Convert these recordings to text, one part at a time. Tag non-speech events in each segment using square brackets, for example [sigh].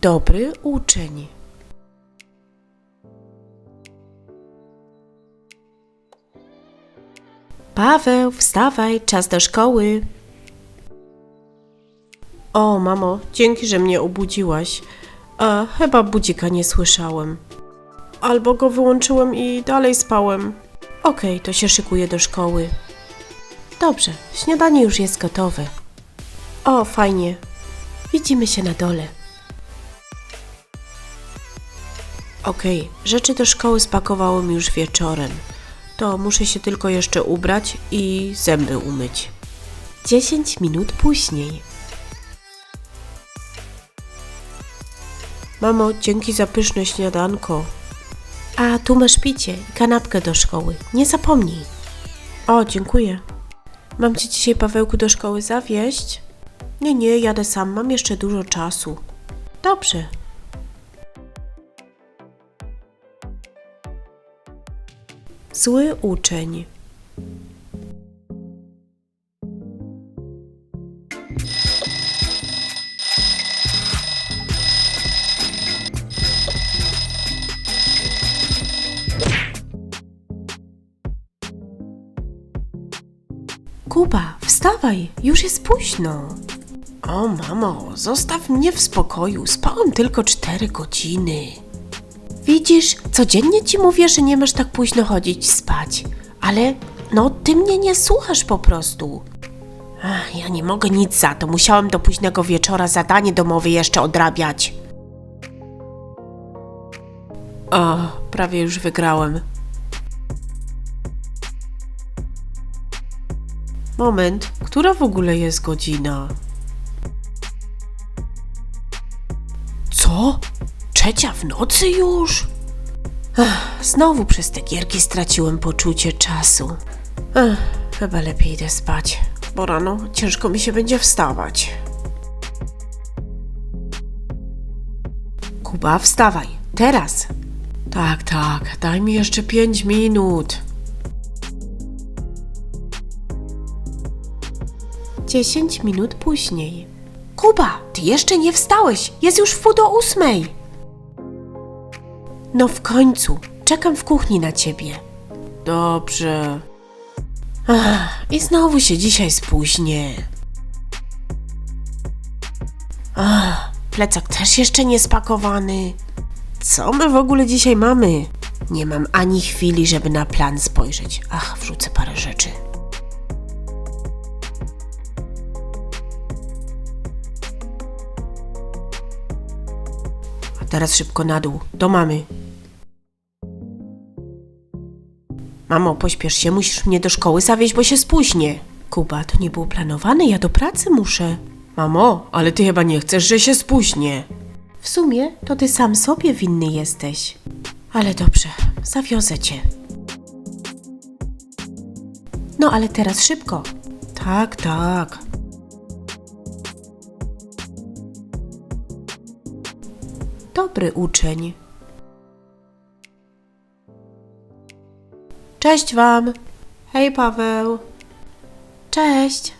Dobry uczeń. Paweł, wstawaj, czas do szkoły. O, mamo, dzięki, że mnie obudziłaś. A, chyba budzika nie słyszałem. Albo go wyłączyłem i dalej spałem. Okej, to się szykuję do szkoły. Dobrze, śniadanie już jest gotowe. O, fajnie. Widzimy się na dole. Okej, rzeczy do szkoły spakowałem już wieczorem. To muszę się tylko jeszcze ubrać i zęby umyć. 10 minut później. Mamo, dzięki za pyszne śniadanko. A tu masz picie i kanapkę do szkoły. Nie zapomnij. O, dziękuję. Mam cię dzisiaj, Pawełku, do szkoły zawieźć? Nie, nie, jadę sam, mam jeszcze dużo czasu. Dobrze. Zły uczeń. Kuba, wstawaj, już jest późno. O, mamo, zostaw mnie w spokoju. Spałam tylko cztery godziny. Widzisz, codziennie ci mówię, że nie masz tak późno chodzić spać, ale no ty mnie nie słuchasz po prostu. Ach, ja nie mogę nic za to, musiałam do późnego wieczora zadanie domowe jeszcze odrabiać. O, prawie już wygrałem. Moment, która w ogóle jest godzina? Co? Trzecia w nocy już? Ach, znowu przez te gierki straciłem poczucie czasu. Ach, chyba lepiej idę spać, bo rano ciężko mi się będzie wstawać. Kuba, wstawaj, teraz. Tak, tak, daj mi jeszcze pięć minut. Dziesięć minut później. Kuba, ty jeszcze nie wstałeś, jest już w pół do ósmej. No w końcu, czekam w kuchni na ciebie. Dobrze. Ach, I znowu się dzisiaj spóźnię. Ach, plecak też jeszcze nie spakowany. Co my w ogóle dzisiaj mamy? Nie mam ani chwili, żeby na plan spojrzeć. Ach, wrzucę parę rzeczy. Teraz szybko na dół, do mamy. Mamo, pośpiesz się, musisz mnie do szkoły zawieźć, bo się spóźnię. Kuba, to nie było planowane, ja do pracy muszę. Mamo, ale ty chyba nie chcesz, że się spóźnię. W sumie to ty sam sobie winny jesteś. Ale dobrze, zawiozę cię. No ale teraz szybko. Tak, tak. Dobry uczeń. Cześć wam. Hej Paweł. Cześć.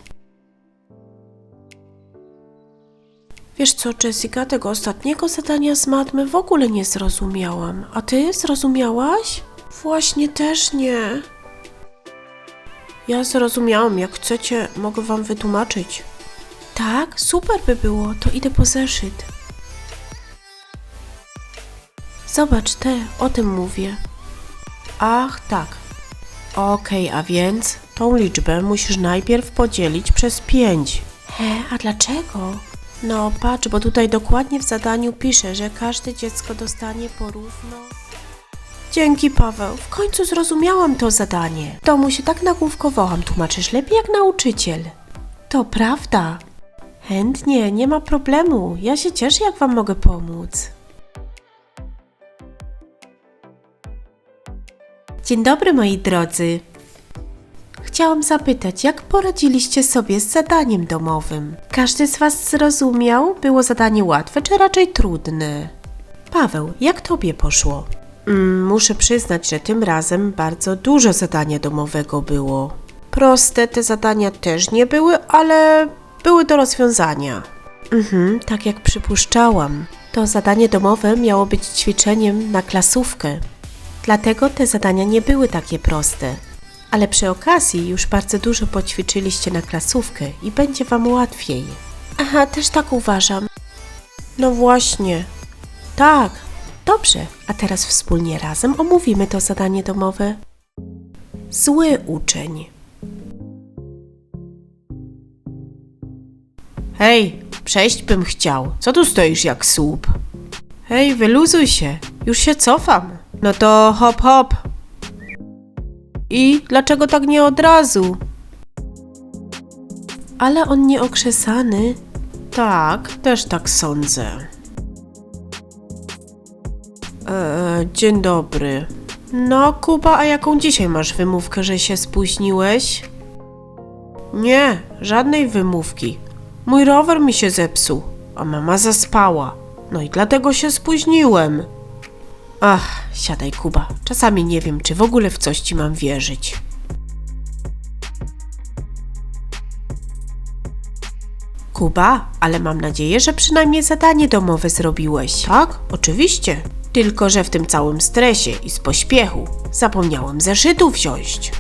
Wiesz co, Jessica, tego ostatniego zadania z matmy w ogóle nie zrozumiałam. A ty zrozumiałaś? Właśnie też nie. Ja zrozumiałam, jak chcecie, mogę wam wytłumaczyć. Tak, super by było, to idę po zeszyt. Zobacz te, o tym mówię. Ach, tak. Okej, a więc tą liczbę musisz najpierw podzielić przez 5. He, a dlaczego? No, patrz, bo tutaj dokładnie w zadaniu pisze, że każde dziecko dostanie porówno. Dzięki, Paweł. W końcu zrozumiałam to zadanie. W domu się tak nagłówkowałam, tłumaczysz lepiej jak nauczyciel. To prawda. Chętnie, nie ma problemu. Ja się cieszę, jak wam mogę pomóc. Dzień dobry, moi drodzy. Chciałam zapytać, jak poradziliście sobie z zadaniem domowym? Każdy z Was zrozumiał? Było zadanie łatwe czy raczej trudne? Paweł, jak Tobie poszło? Mm, muszę przyznać, że tym razem bardzo dużo zadania domowego było. Proste te zadania też nie były, ale były do rozwiązania. Mhm, tak jak przypuszczałam. To zadanie domowe miało być ćwiczeniem na klasówkę. Dlatego te zadania nie były takie proste. Ale przy okazji już bardzo dużo poćwiczyliście na klasówkę i będzie wam łatwiej. Aha, też tak uważam. No właśnie. Tak. Dobrze, a teraz wspólnie razem omówimy to zadanie domowe. Zły uczeń. Hej, przejść bym chciał. Co tu stoisz jak słup? Hej, wyluzuj się. Już się cofam. No to hop hop. I dlaczego tak nie od razu? Ale on nie okrzesany. Tak, też tak sądzę. Eee, dzień dobry. No, Kuba, a jaką dzisiaj masz wymówkę, że się spóźniłeś? Nie, żadnej wymówki. Mój rower mi się zepsuł, a mama zaspała. No i dlatego się spóźniłem. Ach, siadaj, Kuba. Czasami nie wiem, czy w ogóle w coś ci mam wierzyć. Kuba, ale mam nadzieję, że przynajmniej zadanie domowe zrobiłeś. Tak, oczywiście. Tylko, że w tym całym stresie i z pośpiechu zapomniałem zeszytu wziąć.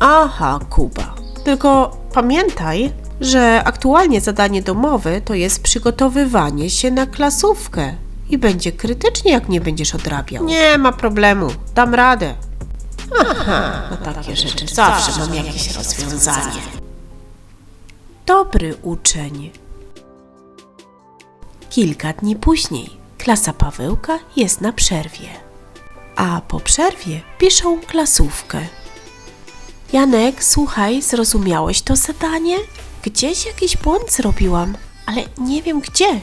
Aha, Kuba. Tylko pamiętaj, że aktualnie zadanie domowe to jest przygotowywanie się na klasówkę. I będzie krytycznie, jak nie będziesz odrabiał. Nie ma problemu, dam radę. Aha, na takie rzeczy zawsze mam jakieś rozwiązanie. Dobry uczeń. Kilka dni później klasa Pawełka jest na przerwie. A po przerwie piszą klasówkę. Janek, słuchaj, zrozumiałeś to zadanie? Gdzieś jakiś błąd zrobiłam, ale nie wiem gdzie.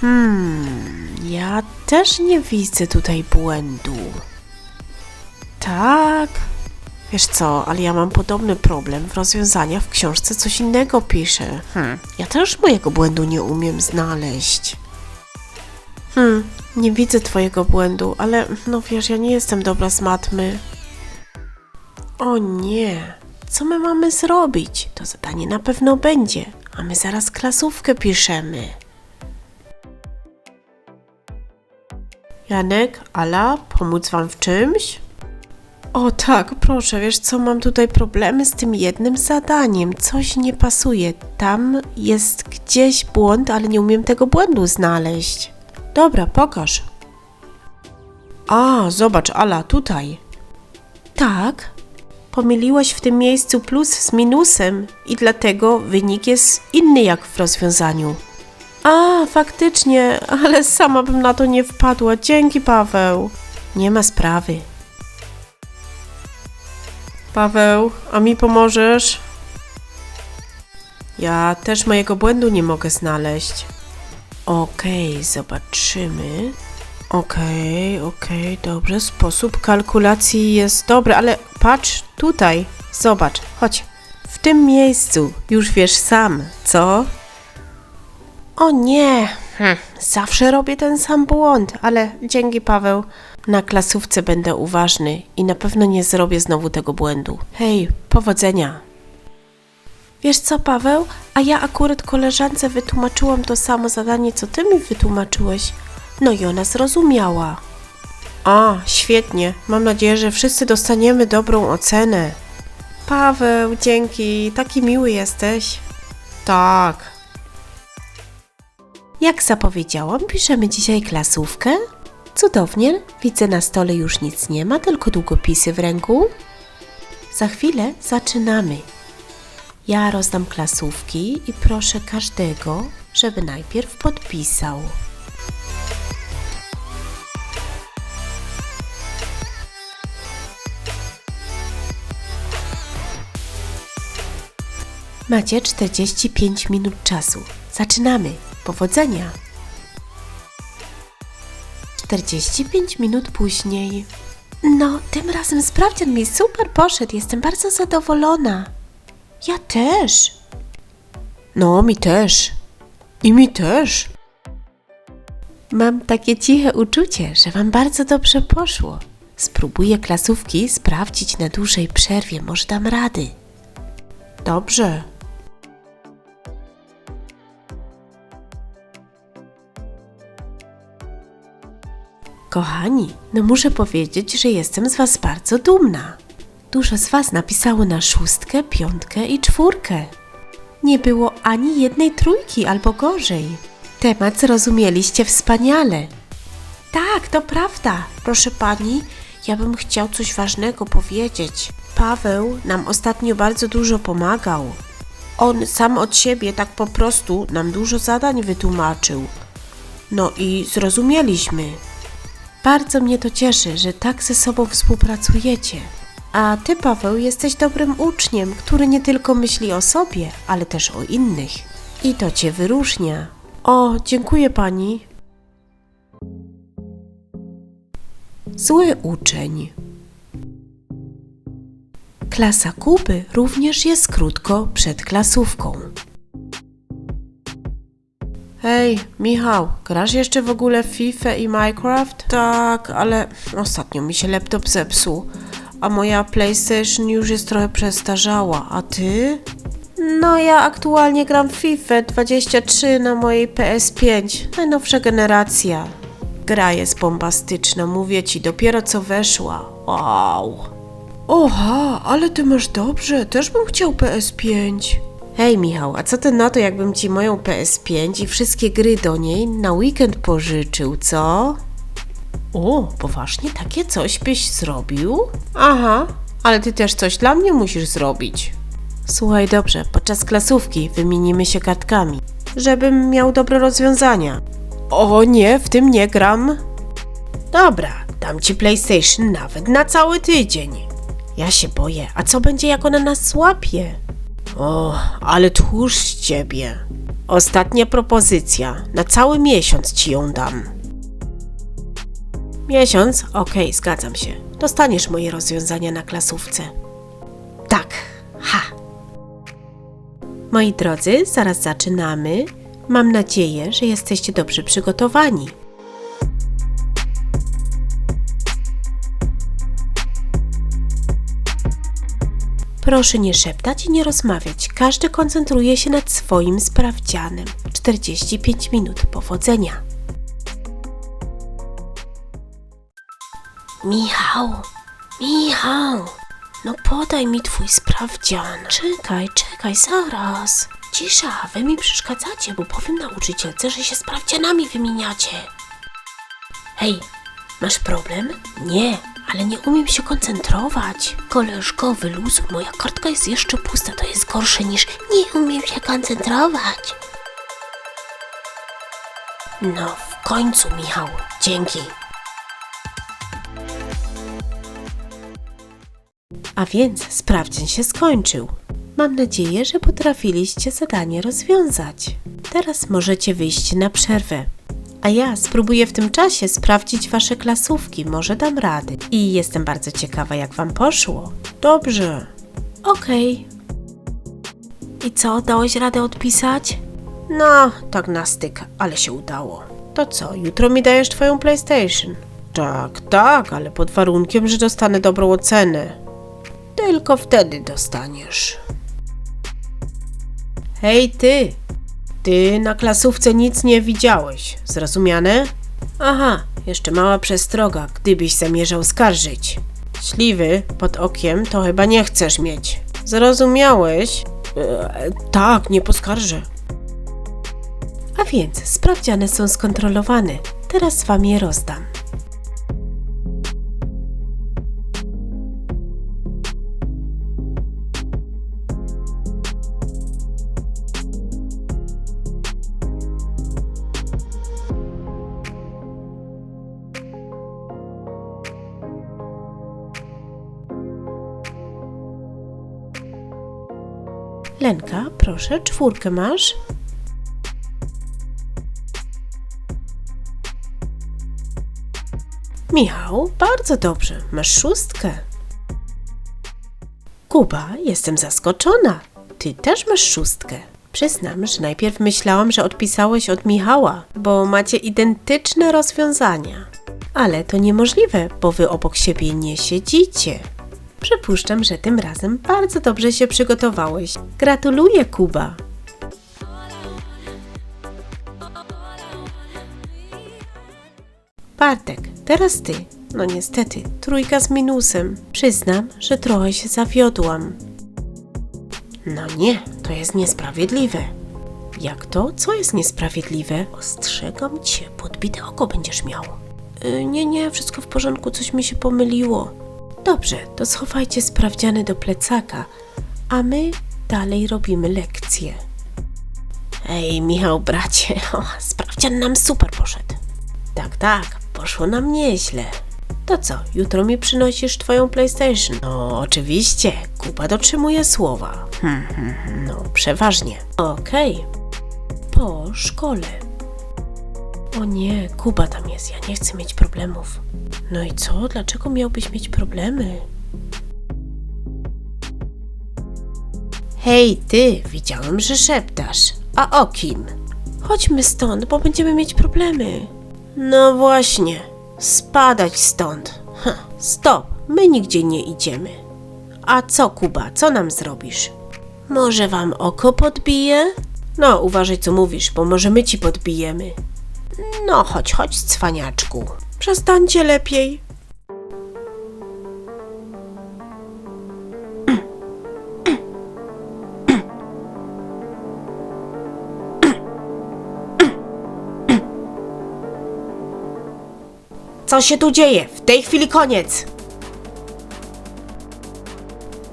Hmm, ja też nie widzę tutaj błędu. Tak. Wiesz co, ale ja mam podobny problem. W rozwiązaniach w książce coś innego piszę. Hmm, ja też mojego błędu nie umiem znaleźć. Hmm, nie widzę twojego błędu, ale no wiesz, ja nie jestem dobra z matmy. O nie, co my mamy zrobić? To zadanie na pewno będzie, a my zaraz klasówkę piszemy. Janek, Ala, pomóc wam w czymś? O tak, proszę, wiesz co, mam tutaj problemy z tym jednym zadaniem. Coś nie pasuje. Tam jest gdzieś błąd, ale nie umiem tego błędu znaleźć. Dobra, pokaż. A, zobacz, Ala, tutaj. Tak. Pomyliłaś w tym miejscu plus z minusem i dlatego wynik jest inny jak w rozwiązaniu. A, faktycznie, ale sama bym na to nie wpadła. Dzięki, Paweł. Nie ma sprawy. Paweł, a mi pomożesz? Ja też mojego błędu nie mogę znaleźć. Okej, zobaczymy. Okej, okej, dobrze. Sposób kalkulacji jest dobry, ale patrz tutaj. Zobacz, chodź. W tym miejscu już wiesz sam, co? O nie, hm, zawsze robię ten sam błąd, ale dzięki Paweł. Na klasówce będę uważny i na pewno nie zrobię znowu tego błędu. Hej, powodzenia. Wiesz co, Paweł? A ja akurat koleżance wytłumaczyłam to samo zadanie, co ty mi wytłumaczyłeś. No i ona zrozumiała. A, świetnie. Mam nadzieję, że wszyscy dostaniemy dobrą ocenę. Paweł, dzięki. Taki miły jesteś. Tak. Jak zapowiedziałam, piszemy dzisiaj klasówkę. Cudownie. Widzę na stole już nic nie ma, tylko długopisy w ręku. Za chwilę zaczynamy. Ja rozdam klasówki i proszę każdego, żeby najpierw podpisał. Macie 45 minut czasu. Zaczynamy. Powodzenia! 45 minut później. No, tym razem sprawdzian mi super poszedł. Jestem bardzo zadowolona. Ja też. No, mi też. I mi też. Mam takie ciche uczucie, że wam bardzo dobrze poszło. Spróbuję klasówki sprawdzić na dłużej przerwie. Może dam rady. Dobrze. Kochani, no muszę powiedzieć, że jestem z Was bardzo dumna. Dużo z Was napisało na szóstkę, piątkę i czwórkę. Nie było ani jednej trójki albo gorzej. Temat zrozumieliście wspaniale. Tak, to prawda. Proszę pani, ja bym chciał coś ważnego powiedzieć. Paweł nam ostatnio bardzo dużo pomagał. On sam od siebie tak po prostu nam dużo zadań wytłumaczył. No i zrozumieliśmy. Bardzo mnie to cieszy, że tak ze sobą współpracujecie. A ty, Paweł, jesteś dobrym uczniem, który nie tylko myśli o sobie, ale też o innych. I to cię wyróżnia. O, dziękuję pani. Zły uczeń. Klasa Kuby również jest krótko przed klasówką. Hej, Michał, grasz jeszcze w ogóle w FIFA i Minecraft? Tak, ale ostatnio mi się laptop zepsuł, a moja PlayStation już jest trochę przestarzała, a ty? No, ja aktualnie gram w FIFA 23 na mojej PS5, najnowsza generacja. Gra jest bombastyczna, mówię ci, dopiero co weszła. Wow. Oha, ale ty masz dobrze, też bym chciał PS5. Hej Michał, a co ty na to, jakbym ci moją PS5 i wszystkie gry do niej na weekend pożyczył, co? O, poważnie takie coś byś zrobił? Aha, ale ty też coś dla mnie musisz zrobić. Słuchaj dobrze, podczas klasówki wymienimy się kartkami, żebym miał dobre rozwiązania. O nie, w tym nie gram. Dobra, dam ci PlayStation nawet na cały tydzień. Ja się boję, a co będzie jak ona nas złapie? O, ale tchórz z ciebie. Ostatnia propozycja. Na cały miesiąc ci ją dam. Miesiąc? Okej, zgadzam się. Dostaniesz moje rozwiązania na klasówce. Tak. Ha. Moi drodzy, zaraz zaczynamy. Mam nadzieję, że jesteście dobrze przygotowani. Proszę nie szeptać i nie rozmawiać. Każdy koncentruje się nad swoim sprawdzianem. 45 minut powodzenia. Michał, Michał, no podaj mi twój sprawdzian. Czekaj, czekaj, zaraz. Cisza, wy mi przeszkadzacie, bo powiem nauczycielce, że się sprawdzianami wymieniacie. Hej, masz problem? Nie, ale nie umiem się koncentrować. Koleżko, wyluzuj, moja kartka jest jeszcze pusta, to jest gorsze niż nie umiem się koncentrować. No, w końcu, Michał, dzięki. A więc sprawdzian się skończył. Mam nadzieję, że potrafiliście zadanie rozwiązać. Teraz możecie wyjść na przerwę. A ja spróbuję w tym czasie sprawdzić wasze klasówki, może dam rady. I jestem bardzo ciekawa, jak wam poszło. Dobrze. Okej. I co, dałeś radę odpisać? No, tak na styk, ale się udało. To co, jutro mi dajesz twoją PlayStation? Tak, tak, ale pod warunkiem, że dostanę dobrą ocenę. Tylko wtedy dostaniesz. Hej ty! Ty na klasówce nic nie widziałeś, zrozumiane? Aha, jeszcze mała przestroga, gdybyś zamierzał skarżyć. Śliwy pod okiem to chyba nie chcesz mieć. Zrozumiałeś? E, tak, nie poskarżę. A więc sprawdziane są skontrolowane. Teraz wam je rozdam. Proszę, czwórkę masz. Michał, bardzo dobrze, masz szóstkę. Kuba, jestem zaskoczona. Ty też masz szóstkę. Przyznam, że najpierw myślałam, że odpisałeś od Michała, bo macie identyczne rozwiązania. Ale to niemożliwe, bo wy obok siebie nie siedzicie. Przypuszczam, że tym razem bardzo dobrze się przygotowałeś. Gratuluję, Kuba. Bartek, teraz ty. No niestety, trójka z minusem. Przyznam, że trochę się zawiodłam. No nie, to jest niesprawiedliwe. Jak to? Co jest niesprawiedliwe? Ostrzegam cię, podbite oko będziesz miał. Y, nie, nie, wszystko w porządku, coś mi się pomyliło. Dobrze, to schowajcie sprawdziany do plecaka, a my dalej robimy lekcję. Ej, Michał, bracie, [laughs] o, sprawdzian nam super poszedł. Tak, tak, poszło nam nieźle. To co, jutro mi przynosisz twoją PlayStation? No, oczywiście, Kuba dotrzymuje słowa. Hmm, [laughs] no, przeważnie. Okej. Po szkole. O nie, Kuba tam jest, ja nie chcę mieć problemów. No i co? Dlaczego miałbyś mieć problemy? Hej, ty, widziałem, że szeptasz. A o kim? Chodźmy stąd, bo będziemy mieć problemy. No właśnie, spadać stąd. Ha, stop, my nigdzie nie idziemy. A co, Kuba, co nam zrobisz? Może wam oko podbije? No, uważaj, co mówisz, bo może my ci podbijemy. No, chodź, chodź, cwaniaczku. Przestańcie lepiej. Co się tu dzieje? W tej chwili koniec!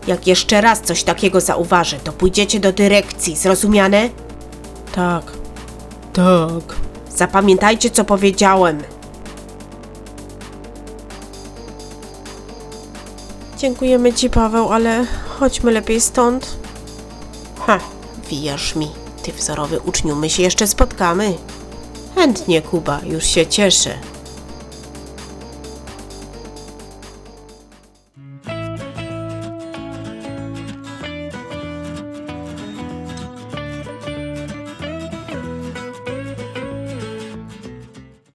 Jak jeszcze raz coś takiego zauważę, to pójdziecie do dyrekcji, zrozumiane? Tak. Tak. Zapamiętajcie, co powiedziałem. Dziękujemy ci, Paweł, ale chodźmy lepiej stąd. Ha, wijasz mi, ty wzorowy uczniu, my się jeszcze spotkamy. Chętnie, Kuba, już się cieszę.